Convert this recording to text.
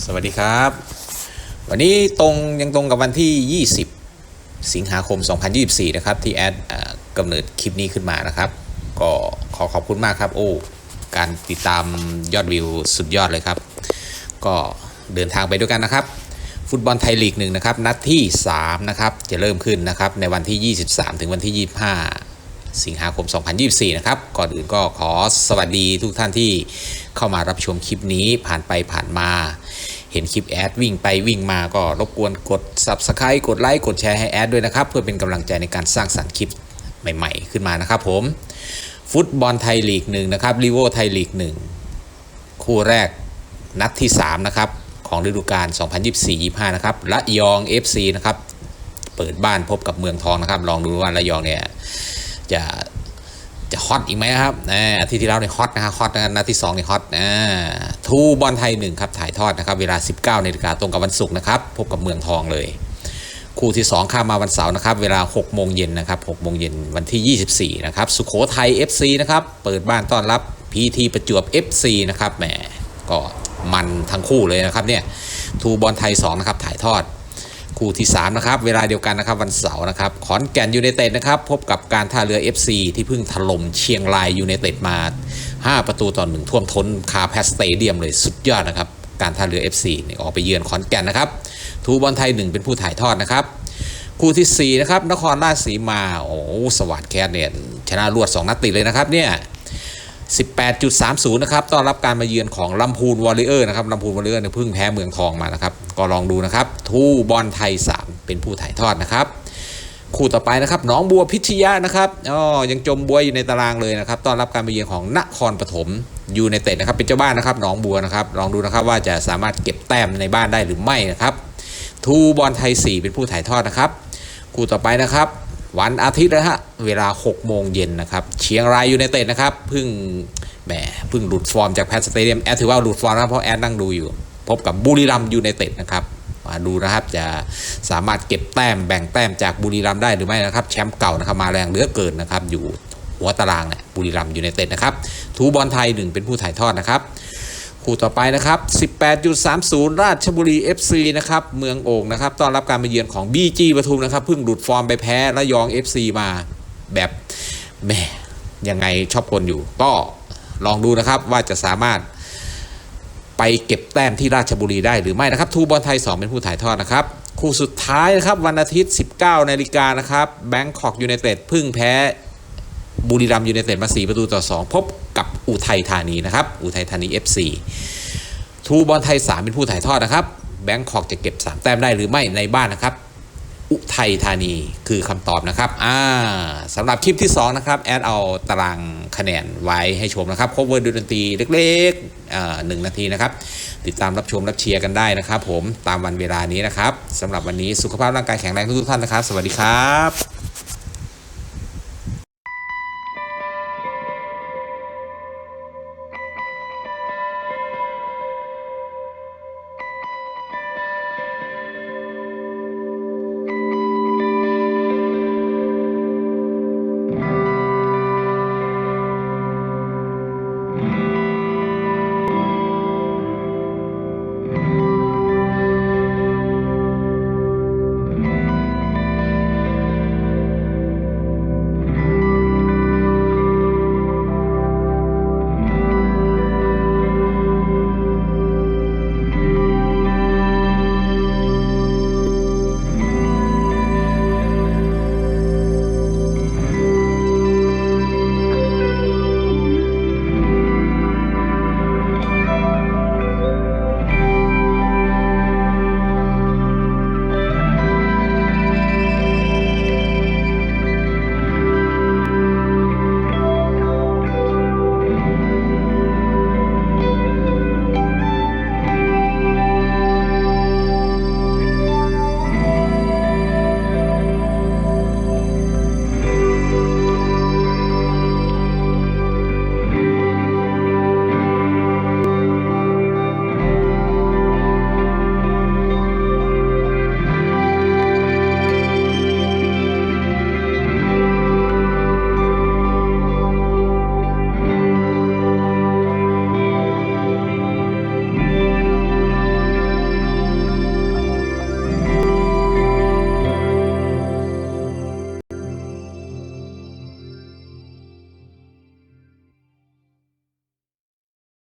สวัสดีครับ วันนี้ตรงยังตรงกับวันที่ 20 สิงหาคม 2024 นะครับ ที่แอดก่อกำเนิดคลิปนี้ขึ้นมานะครับ ก็ขอขอบคุณมากครับ โอ้การติดตามยอดวิวสุดยอดเลยครับ ก็เดินทางไปด้วยกันนะครับ ฟุตบอลไทยลีกหนึ่งนะครับ นัดที่ 3 นะครับ จะเริ่มขึ้นนะครับ ในวันที่ 23 ถึงวันที่ 25 สิงหาคม 2024 นะครับ ก่อนอื่นก็ขอสวัสดีทุกท่านที่เข้ามารับชมคลิปนี้ผ่านไปผ่านมา เห็นคลิปแอดวิ่งไปวิ่งมาก็รบกวนกด Subscribe กดไลค์กดแชร์ให้แอดด้วยนะครับ เพื่อเป็นกำลังใจในการสร้างสรรค์คลิปใหม่ ๆ ขึ้นมานะครับผม ฟุตบอลไทยลีกหนึ่งนะครับลีโวไทยลีกหนึ่งคู่แรกนัดที่ 3 นะครับ ของฤดูกาล 2024-25 นะครับละยอง FC นะครับ เปิดบ้านพบกับเมืองทองนะครับ ลองดูว่าละยองเนี่ย จะจะฮอตอีกไหมครับอาทิตย์ที่แล้วเนี่ยฮอตนะครับฮอตนะนัดที่2เนี่ยฮอตทูบอลไทยหนึ่งครับถ่ายทอดนะครับ เวลา 19นาฬิกาตรงกับวันศุกร์นะครับ พบกับเมืองทองเลย คู่ที่ 2 ข้ามมาวันเสาร์นะครับ เวลา6โมงเย็นนะครับ6โมงเย็นวันที่ 24 นะครับ สุโขทัย FC นะครับ เปิดบ้านต้อนรับ PT ประจวบ FC นะครับแหมก็มันทั้งคู่เลยนะครับเนี่ยทูบอลไทย2นะครับถ่ายทอด คู่ที่ 3 นะครับ เวลาเดียวกันนะครับวันเสาร์นะครับ ขอนแก่นยูไนเต็ดนะครับ พบกับการท่าเรือ FC ที่เพิ่งถล่มเชียงรายยูไนเต็ดมา 5 ประตูต่อหนึ่งท่วมท้นคาแพสเตเดียมเลยสุดยอดนะครับ การท่าเรือ FC นี่ออกไปเยือนขอนแก่นนะครับทูบอลไทย 1 เป็นผู้ถ่ายทอดนะครับคู่ที่4นะครับนครราชสีมา โอ้สวัสดแคสเนี่ยชนะรวด 2 นัดติดเลยนะครับเนี่ย18.30 นะครับ ต้อนรับการมาเยือนของลำพูนวอริเออร์นะครับลำพูนวอริเออร์เนี่ยเพิ่งแพ้เมืองทองมานะครับ ก็ลองดูนะครับ ทูบอลไทย 3 เป็นผู้ถ่ายทอดนะครับ คู่ต่อไปนะครับหนองบัวพิชยะนะครับอ๋อยังจมบัวอยู่ในตารางเลยนะครับต้อนรับการมาเยือนของนครปฐมยูไนเต็ดนะครับเป็นเจ้าบ้านนะครับหนองบัวนะครับลองดูนะครับว่าจะสามารถเก็บแต้มในบ้านได้หรือไม่นะครับทูบอลไทย 4 เป็นผู้ถ่ายทอดนะครับ คู่ต่อไปนะครับ วันอาทิตย์นะฮะเวลา 6 โมงเย็นนะครับเชียงรายยูไนเต็ดนะครับเพิ่งแหมเพิ่งหลุดฟอร์มจากแพทสเตเดียมแอดถือว่าหลุดฟอร์มนะเพราะแอดนั่งดูอยู่ บกับบุรีรัมย์ยูไนเต็ดนะครับมาดูนะครับจะสามารถเก็บแต้มแบ่งแต้มจากบุรีรัมย์ได้หรือไม่นะครับ แชมป์เก่านะครับมาแรงเหลือเกินนะครับ อยู่หัวตารางเนี่ยบุรีรัมย์ยูไนเต็ดนะครับทูบอลไทยหนึ่งเป็นผู้ถ่ายทอดนะครับคู่ต่อไปนะครับ 18.30 ราชบุรี FC นะครับ เมืองโอ่งนะครับ ต้อนรับการมาเยือนของ BG ปทุมนะครับ เพิ่งหลุดฟอร์มไปแพ้ระยอง FC มาแบบแหม่ยังไงชอบกลอยู่ ก็ลองดูนะครับว่าจะสามารถ ไปเก็บแต้มที่ราชบุรีได้หรือไม่นะครับทูบอลไทย 2 เป็นผู้ถ่ายทอดนะครับ คู่สุดท้ายนะครับวันอาทิตย์ 19นาฬิกานะครับแบงคอกยูไนเต็ดพึ่งแพ้บุรีรัมย์ยูไนเต็ดมา 4 ประตูต่อ 2 พบกับอุทัยธานีนะครับอุทัยธานี FC ทูบอลไทย 3 เป็นผู้ถ่ายทอดนะครับแบงคอกจะเก็บ 3 แต้มได้หรือไม่ในบ้านนะครับ อุทัยธานีคือคำตอบนะครับอ่าสำหรับคลิปที่ 2 นะครับ แอดเอาตารางคะแนนไว้ให้ชมนะครับ cover ด้วยดนตรีเล็กๆอ่าหนึ่งนาทีนะครับ ติดตามรับชมรับเชียร์กันได้นะครับ ผมตามวันเวลานี้นะครับสำหรับวันนี้สุขภาพร่างกายแข็งแรงทุกท่านนะครับ สวัสดีครับ